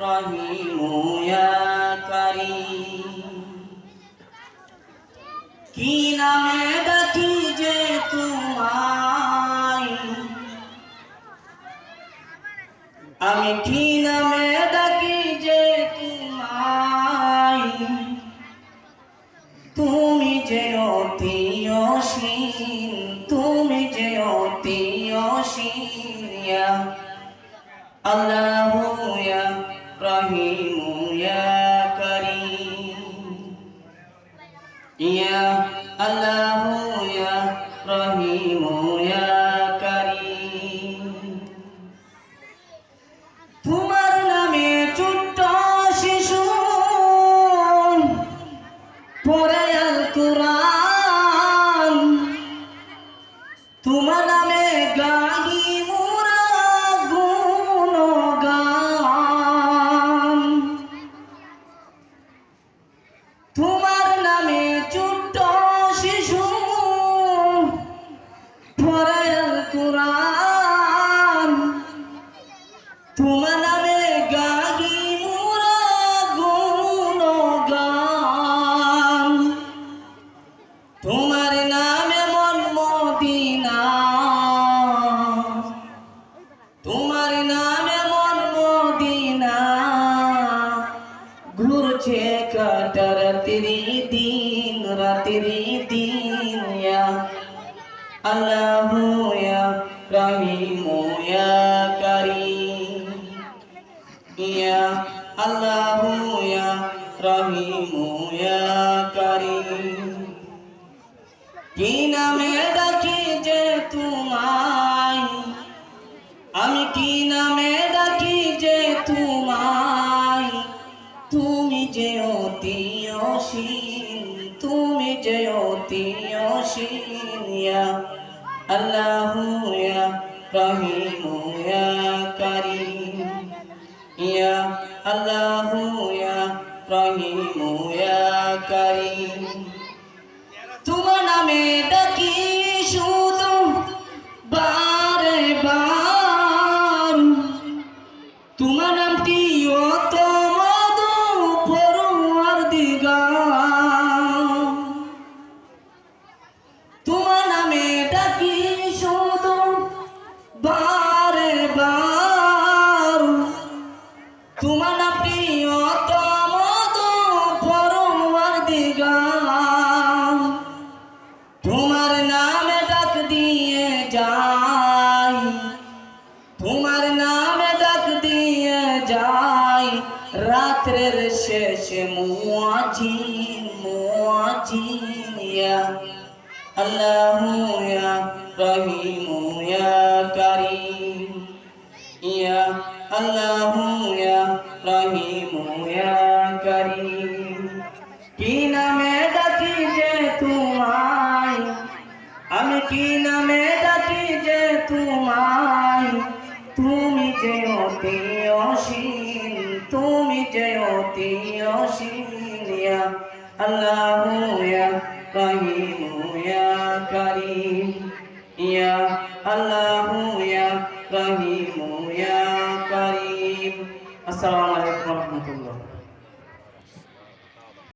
رحيم يا كريم কি নামে ডাকি যে তোমায় আমি কি নামে ডাকি যে তোমায় তুমি যে অতি অসীম তুমি যে অতি অসীম ইয়া আল্লাহু ইয়া রহিম রহিম তোমার নামে ছোট্ট শিশু পড়ে ঘুরছে কাটার রাত্রি দিন রাত্রি দিন আল্লাহ ইয়া রহিম ইয়া করিম ইয়া আল্লাহ ইয়া রহিম ইয়া করিম কি নামে যে অতি অসীম, তুমি যে অতি অসীম, ইয়া আল্লাহ ইয়া রহিম ইয়া করিম, ইয়া আল্লাহ তোমার নামে রাত্রের শেষে মুয়াজিন মুয়াজিন ইয়া আল্লাহ ইয়া রহিম ইয়া করিম, ইয়া আল্লাহ ইয়া রহিম ইয়া করিম। কি নামে ডাকি যে তোমায়? আমি কি নামে তুমি যে অতি অসীম, তুমি যে অতি অসীম, ইয়া আল্লাহ ইয়া রহিম ইয়া করিম, ইয়া আল্লাহ ইয়া রহিম ইয়া করিম। আসসালামু